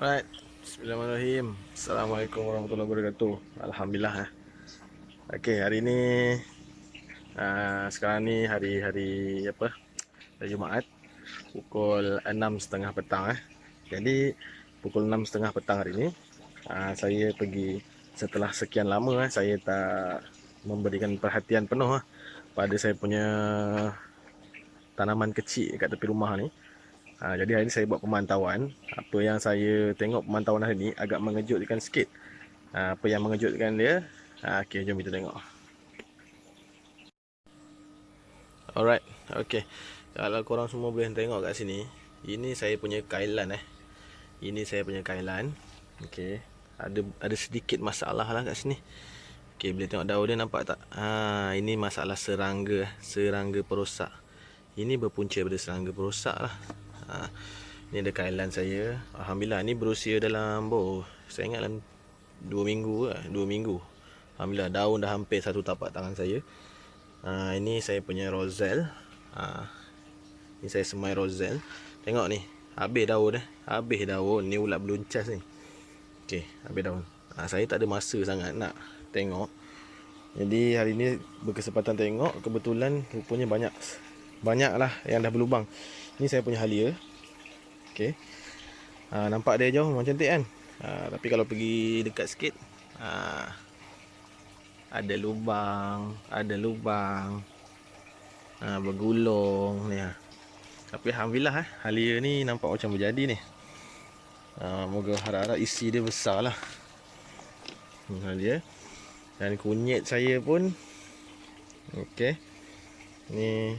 Alright. Bismillahirrahmanirrahim. Assalamualaikum warahmatullahi wabarakatuh. Alhamdulillah eh. Okey, hari ni uh, sekarang ni hari-hari apa? Hari Jumaat pukul 6.30 petang eh. Jadi pukul 6.30 petang hari ni uh, saya pergi setelah sekian lama eh saya tak memberikan perhatian penuh eh, pada saya punya tanaman kecil kat tepi rumah ni. Ha, jadi hari ni saya buat pemantauan. Apa yang saya tengok pemantauan hari ni agak mengejutkan sikit. Ha, apa yang mengejutkan dia? Ha, okay, jom kita tengok. Alright, okay. Kalau korang semua boleh tengok kat sini, ini saya punya kailan eh. Ini saya punya kailan. Okay. Ada ada sedikit masalah lah kat sini. Okay, boleh tengok daun dia nampak tak? Ha, ini masalah serangga, serangga perosak. Ini berpunca daripada serangga perosak lah ha, Ni ada kailan saya. Alhamdulillah ni berusia dalam boh, Saya ingat dalam 2 minggu lah 2 minggu. Alhamdulillah daun dah hampir satu tapak tangan saya. Ha, Ini saya punya rosel ha, Ini saya semai rosel Tengok ni Habis daun eh. Habis daun Ni ulat beluncas ni. Okay Habis daun. Ha, Saya tak ada masa sangat nak tengok. Jadi hari ni berkesempatan tengok. Kebetulan rupanya banyak Banyak lah yang dah berlubang Ni saya punya halia. Okey. Ha, nampak dia jauh memang cantik kan? Ha, tapi kalau pergi dekat sikit, ha, ada lubang, ada lubang. Ha, bergulung ni ha. Tapi alhamdulillah eh, halia ni nampak macam berjadi ni. Ha, moga harap-harap isi dia besar lah. Halia. Dan kunyit saya pun Okey. Ni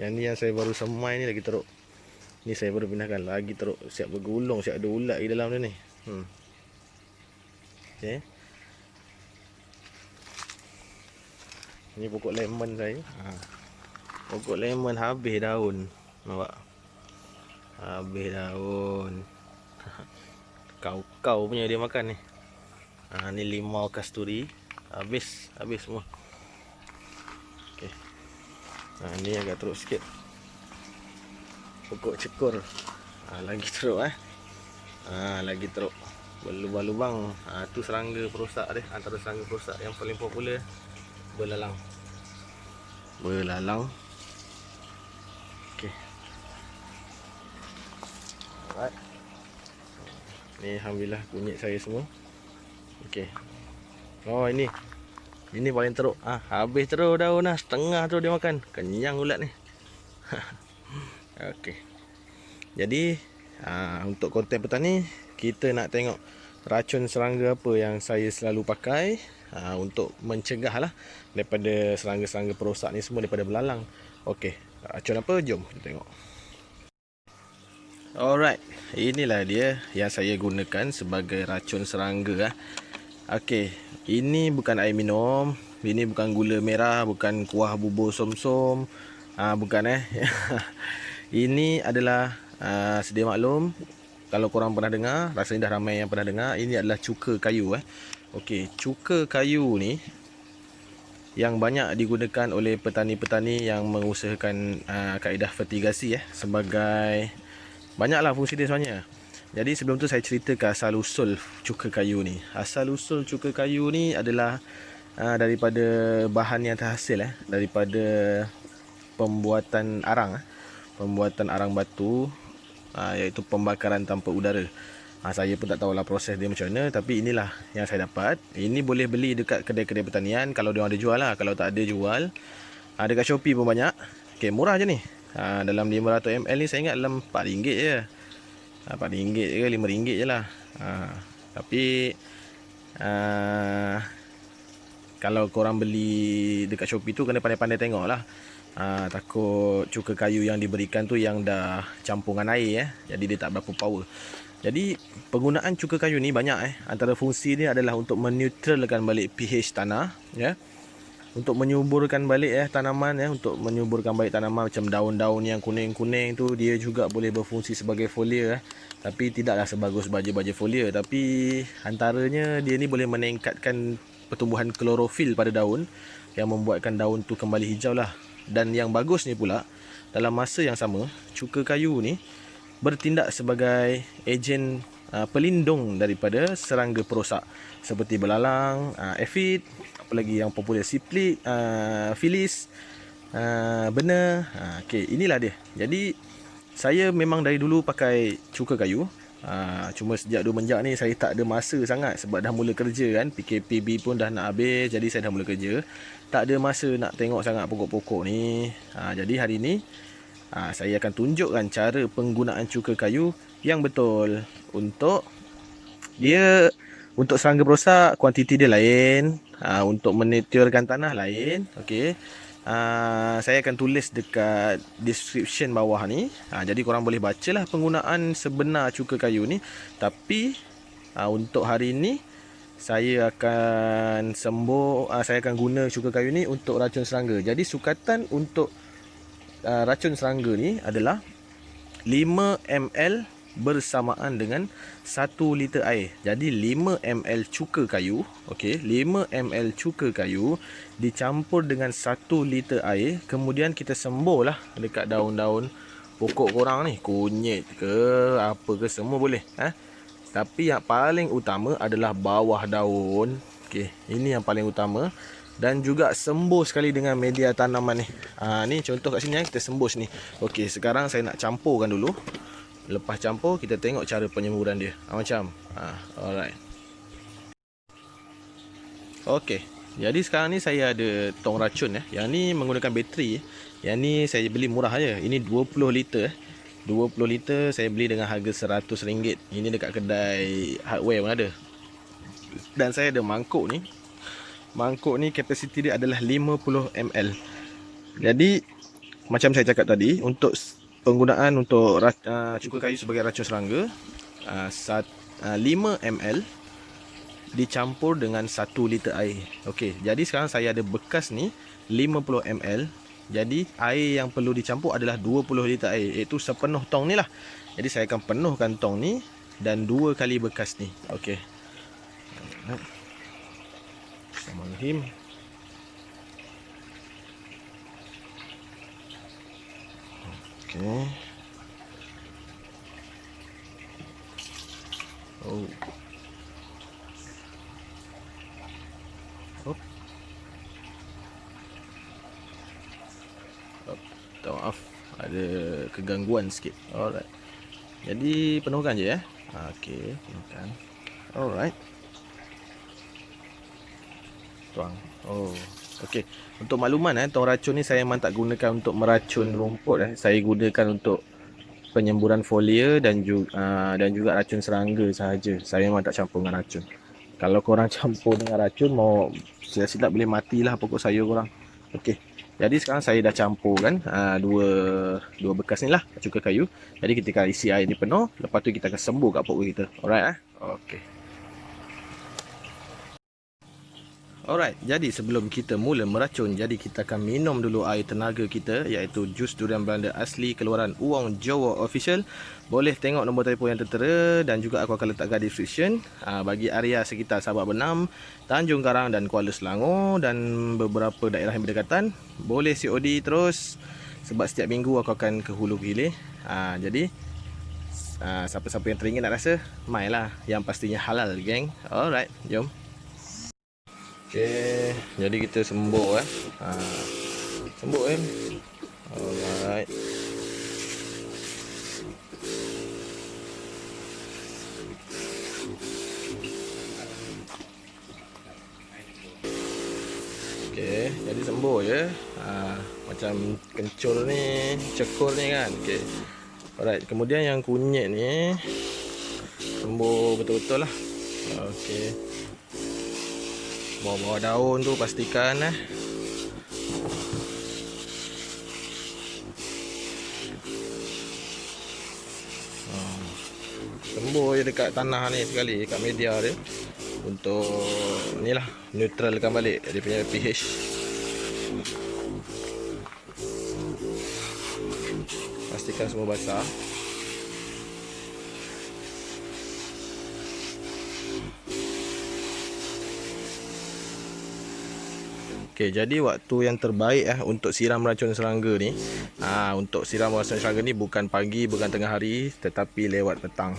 yang ni yang saya baru semai ni lagi teruk. Ni saya baru pindahkan lagi teruk siap bergulung, siap ada ulat di dalam dia ni. Hmm. Okey. Ni pokok lemon saya. Ha. Pokok lemon habis daun. Nampak? Habis daun. Kau-kau punya dia makan ni. Ha, ni limau kasturi. Habis, habis semua. Ha, ni agak teruk sikit. Pokok cekur. Ha, lagi teruk eh. Ha, lagi teruk. Berlubang-lubang. Ha, tu serangga perosak dia. Antara serangga perosak yang paling popular. Belalang. Belalang. Okey. Alright. Ni Alhamdulillah kunyit saya semua. Okey. Oh ini ini paling teruk. Ah, ha, habis terus daun lah. Setengah tu dia makan. Kenyang ulat ni. Okey. Jadi, ha, untuk konten petani, kita nak tengok racun serangga apa yang saya selalu pakai ha, untuk mencegah lah daripada serangga-serangga perosak ni semua daripada belalang. Okey, racun apa? Jom kita tengok. Alright, inilah dia yang saya gunakan sebagai racun serangga. Eh. Okey, ini bukan air minum, ini bukan gula merah, bukan kuah bubur som-som. Ah bukan eh. ini adalah uh, sedia maklum kalau korang pernah dengar, rasanya dah ramai yang pernah dengar, ini adalah cuka kayu eh. Okey, cuka kayu ni yang banyak digunakan oleh petani-petani yang mengusahakan uh, kaedah fertigasi eh sebagai banyaklah fungsi dia sebenarnya. Jadi sebelum tu saya ceritakan asal usul cuka kayu ni. Asal usul cuka kayu ni adalah uh, daripada bahan yang terhasil eh daripada pembuatan arang eh. Pembuatan arang batu uh, iaitu pembakaran tanpa udara. Uh, saya pun tak tahulah proses dia macam mana tapi inilah yang saya dapat. Ini boleh beli dekat kedai-kedai pertanian kalau dia ada jual lah. Kalau tak ada jual uh, dekat Shopee pun banyak. Okey, murah je ni. Uh, dalam 500 ml ni saya ingat dalam RM4 je. RM4 ke RM5 je lah ha, Tapi uh, Kalau korang beli Dekat Shopee tu Kena pandai-pandai tengok lah ha, Takut cuka kayu yang diberikan tu Yang dah campur dengan air eh. Jadi dia tak berapa power Jadi Penggunaan cuka kayu ni banyak eh. Antara fungsi dia adalah Untuk menetralkan balik pH tanah Ya untuk menyuburkan balik ya tanaman ya untuk menyuburkan balik tanaman macam daun-daun yang kuning-kuning tu dia juga boleh berfungsi sebagai folia eh. tapi tidaklah sebagus baja-baja folia tapi antaranya dia ni boleh meningkatkan pertumbuhan klorofil pada daun yang membuatkan daun tu kembali hijau lah dan yang bagusnya pula dalam masa yang sama cuka kayu ni bertindak sebagai ejen uh, pelindung daripada serangga perosak seperti belalang, uh, aphid, apa lagi yang popular siplik, uh, filis, uh, benar. Uh, okay, inilah dia. Jadi saya memang dari dulu pakai cuka kayu. Uh, cuma sejak dua menjak ni saya tak ada masa sangat sebab dah mula kerja kan. PKPB pun dah nak habis jadi saya dah mula kerja. Tak ada masa nak tengok sangat pokok-pokok ni. Uh, jadi hari ni uh, saya akan tunjukkan cara penggunaan cuka kayu yang betul. Untuk dia untuk serangga perosak kuantiti dia lain. Uh, untuk menitiurkan tanah lain. Okey. Uh, saya akan tulis dekat description bawah ni. Uh, jadi korang boleh bacalah penggunaan sebenar cuka kayu ni. Tapi uh, untuk hari ni saya akan sembuh uh, saya akan guna cuka kayu ni untuk racun serangga. Jadi sukatan untuk uh, racun serangga ni adalah 5 ml bersamaan dengan 1 liter air. Jadi 5 ml cuka kayu, okey, 5 ml cuka kayu dicampur dengan 1 liter air, kemudian kita sembuhlah dekat daun-daun pokok korang ni, kunyit ke apa ke semua boleh, ha? Tapi yang paling utama adalah bawah daun. Okey, ini yang paling utama dan juga sembuh sekali dengan media tanaman ni. Ha ni contoh kat sini ya, kita sembuh sini. Okey, sekarang saya nak campurkan dulu. Lepas campur kita tengok cara penyemburan dia ha, Macam ha, Alright Okay Jadi sekarang ni saya ada tong racun eh. Yang ni menggunakan bateri Yang ni saya beli murah je Ini 20 liter 20 liter saya beli dengan harga RM100 Ini dekat kedai hardware pun ada Dan saya ada mangkuk ni Mangkuk ni kapasiti dia adalah 50ml Jadi Macam saya cakap tadi Untuk penggunaan untuk uh, cuka kayu sebagai racun serangga uh, sat, uh, 5 ml dicampur dengan 1 liter air. Okey, jadi sekarang saya ada bekas ni 50 ml jadi air yang perlu dicampur adalah 20 liter air iaitu sepenuh tong ni lah. Jadi saya akan penuhkan tong ni dan dua kali bekas ni. Okey. Bismillahirrahmanirrahim Okay. Oh. Hop. Hop. Tak maaf. Ada kegangguan sikit. Alright. Jadi penuhkan je ya. Okay. Penuhkan. Alright. Tuang. Oh. Okey, untuk makluman eh, tong racun ni saya memang tak gunakan untuk meracun rumput eh. Saya gunakan untuk penyemburan folia dan juga uh, dan juga racun serangga sahaja. Saya memang tak campur dengan racun. Kalau korang campur dengan racun mau silap-silap boleh matilah pokok sayur korang. Okey. Jadi sekarang saya dah campur kan uh, dua dua bekas ni lah cuka kayu. Jadi ketika isi air ni penuh, lepas tu kita akan sembuh kat pokok kita. Alright eh? Okey. Alright, jadi sebelum kita mula meracun, jadi kita akan minum dulu air tenaga kita iaitu jus durian Belanda asli keluaran Uang Jawa Official. Boleh tengok nombor telefon yang tertera dan juga aku akan letakkan description ah, bagi area sekitar Sabak Benam, Tanjung Karang dan Kuala Selangor dan beberapa daerah yang berdekatan. Boleh COD terus sebab setiap minggu aku akan ke Hulu Hilir. Ha, jadi ah, siapa-siapa yang teringin nak rasa, mainlah yang pastinya halal geng. Alright, jom. Okey, jadi kita sembuk eh. Ha. Sembuk kan? Alright. Okey, jadi sembuk je. Ha, macam kencur ni, cekur ni kan. Okey. Alright, kemudian yang kunyit ni sembuk betul-betul lah. Okey bawah-bawah daun tu pastikan eh. Tembur je dekat tanah ni sekali dekat media dia. Untuk ni lah neutralkan balik dia punya pH pastikan semua basah Okey, jadi waktu yang terbaik eh untuk siram racun serangga ni, ha, untuk siram racun serangga ni bukan pagi, bukan tengah hari, tetapi lewat petang.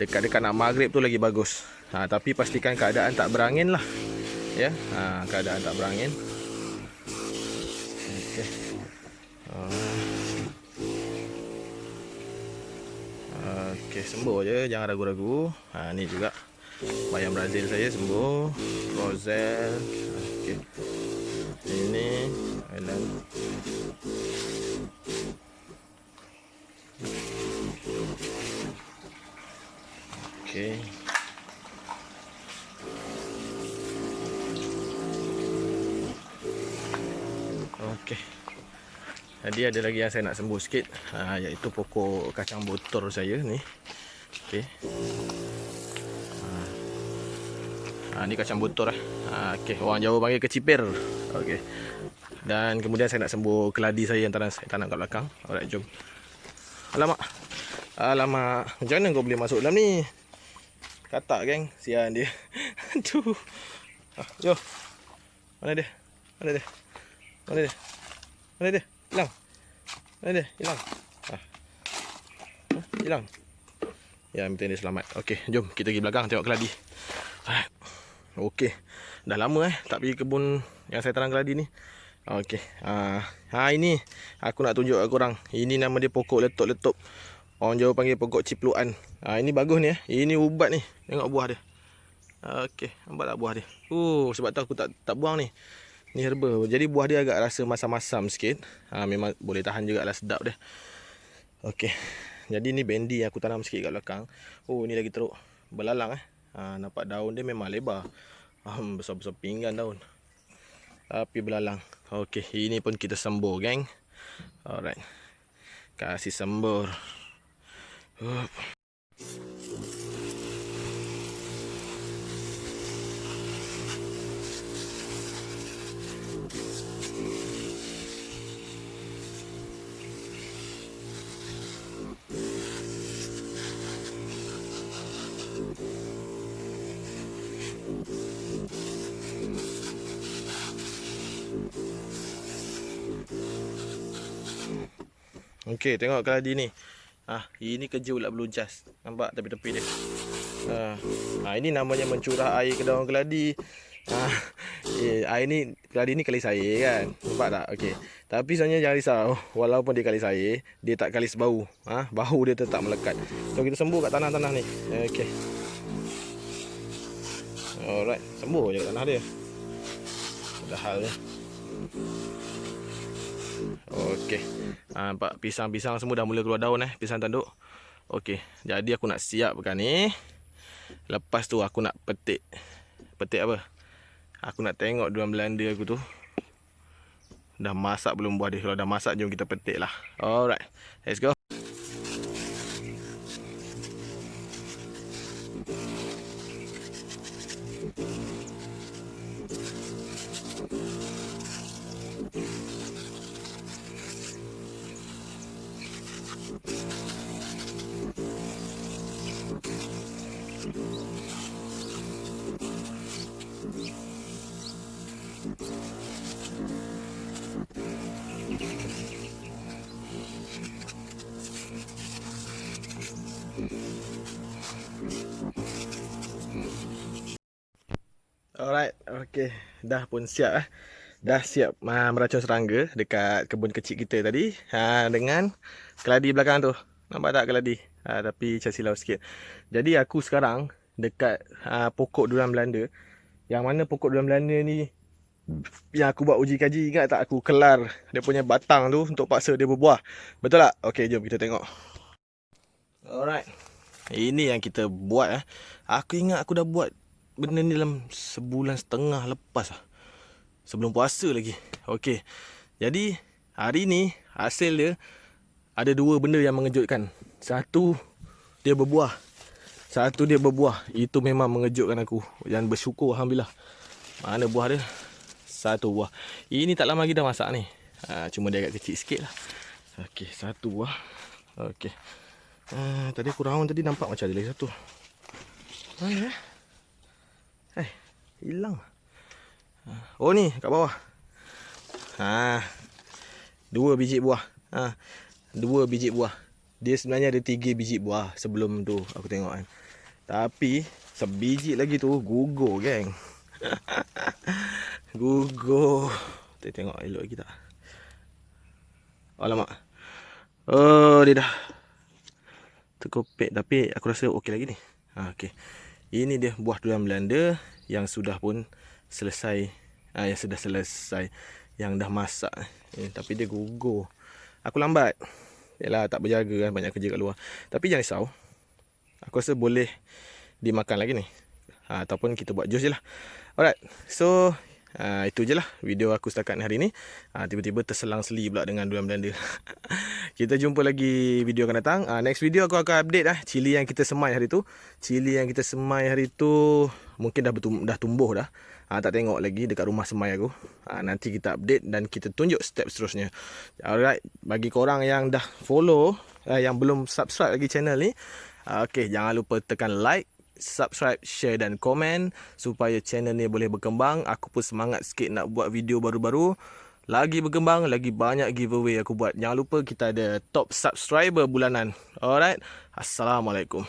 dekat-dekat nak maghrib tu lagi bagus. Ha, tapi pastikan keadaan tak berangin lah. Ya, ha, keadaan tak berangin. Okey. Okey, sembuh je, jangan ragu-ragu. Ha, ni juga bayam Brazil saya sembuh. Rosel. Okey. Ini Island. Okey. Okey. Jadi ada lagi yang saya nak sembuh sikit ha, Iaitu pokok kacang botol saya ni Okey ha. ha, Ni kacang botol lah ha, Okey, orang Jawa panggil kecipir Okey Dan kemudian saya nak sembuh keladi saya yang tanam, saya tanam kat belakang Alright, jom Alamak Alamak Macam mana kau boleh masuk dalam ni Katak geng Sian dia Aduh ha, Jom Mana dia Mana dia Mana dia Mana dia Hilang. Mana dia? Hilang. Ha. Hilang. Ya, minta dia selamat. Okey, jom kita pergi belakang tengok keladi. Okey. Dah lama eh tak pergi kebun yang saya tanam keladi ni. Okey. Ha. ini aku nak tunjuk aku orang. Ini nama dia pokok letup-letup. Orang Jawa panggil pokok cipluan. Ha ini bagus ni eh. Ini ubat ni. Tengok buah dia. Okey, nampak tak buah dia? Uh, sebab tu aku tak tak buang ni. Ni herba. Jadi buah dia agak rasa masam-masam sikit. Ha, memang boleh tahan juga lah sedap dia. Okey. Jadi ni bendi yang aku tanam sikit kat belakang. Oh ni lagi teruk. Belalang eh. Ha, nampak daun dia memang lebar. Um, besar-besar pinggan daun. Tapi belalang. Okey. Ini pun kita sembur geng. Alright. Kasih sembur. Uh. Okey, tengok keladi ni. Ah, ini kerja ulat belujas. Nampak tepi-tepi dia. Ah, ah, ini namanya mencurah air ke daun keladi. Ah, eh, air ni keladi ni kali saya kan. Nampak tak? Okey. Tapi sebenarnya jangan risau. Walaupun dia kali saya, dia tak kali sebau. Ah, bau dia tetap melekat. So kita sembuh kat tanah-tanah ni. Okey. Alright, sembuh je kat tanah dia. Dah hal dia. Okey. Ha, nampak pisang-pisang semua dah mula keluar daun eh, pisang tanduk. Okey. Jadi aku nak siapkan ni. Lepas tu aku nak petik. Petik apa? Aku nak tengok dua blender aku tu. Dah masak belum buah dia? Kalau dah masak jom kita petik lah. Alright. Let's go. Okay. Dah pun siap eh. Dah siap uh, meracun serangga dekat kebun kecil kita tadi. Ha, dengan keladi belakang tu. Nampak tak keladi? Ha, tapi saya silau sikit. Jadi aku sekarang dekat uh, pokok durian Belanda. Yang mana pokok durian Belanda ni yang aku buat uji kaji ingat tak aku kelar dia punya batang tu untuk paksa dia berbuah. Betul tak? Okey, jom kita tengok. Alright. Ini yang kita buat eh. Aku ingat aku dah buat benda ni dalam sebulan setengah lepas lah. Sebelum puasa lagi. Okey. Jadi, hari ni hasil dia ada dua benda yang mengejutkan. Satu, dia berbuah. Satu dia berbuah. Itu memang mengejutkan aku. Dan bersyukur Alhamdulillah. Mana buah dia? Satu buah. Ini tak lama lagi dah masak ni. Ha, cuma dia agak kecil sikit lah. Okey, satu buah. Okey. Ha, tadi aku raun tadi nampak macam ada lagi satu. Mana eh? Eh, hilang. Oh ni kat bawah. Ha. Dua biji buah. Ha. Dua biji buah. Dia sebenarnya ada 3 biji buah sebelum tu aku tengok kan. Tapi sebiji lagi tu gugur geng. gugur. Kita tengok elok lagi tak. Alamak. Oh dia dah terkopek tapi aku rasa okey lagi ni. Ha okey. Ini dia buah durian Belanda yang sudah pun selesai ha, yang sudah selesai yang dah masak eh, tapi dia gugur. Aku lambat. Yalah tak berjaga kan banyak kerja kat luar. Tapi jangan risau. Aku rasa boleh dimakan lagi ni. Ha, ataupun kita buat jus je lah. Alright. So Uh, itu je lah video aku setakat hari ni. Uh, Tiba-tiba terselang seli pula dengan durian Belanda. Kita jumpa lagi video akan datang. Uh, Next video aku akan update lah Cili yang kita semai hari tu. Cili yang kita semai hari tu Mungkin dah, bertum- dah tumbuh dah. Uh, Tak tengok lagi dekat rumah semai aku. Uh, Nanti kita update dan kita tunjuk step seterusnya. Alright Bagi korang yang dah follow uh, Yang belum subscribe lagi channel ni uh, Okay jangan lupa tekan like subscribe, share dan komen supaya channel ni boleh berkembang. Aku pun semangat sikit nak buat video baru-baru. Lagi berkembang, lagi banyak giveaway aku buat. Jangan lupa kita ada top subscriber bulanan. Alright. Assalamualaikum.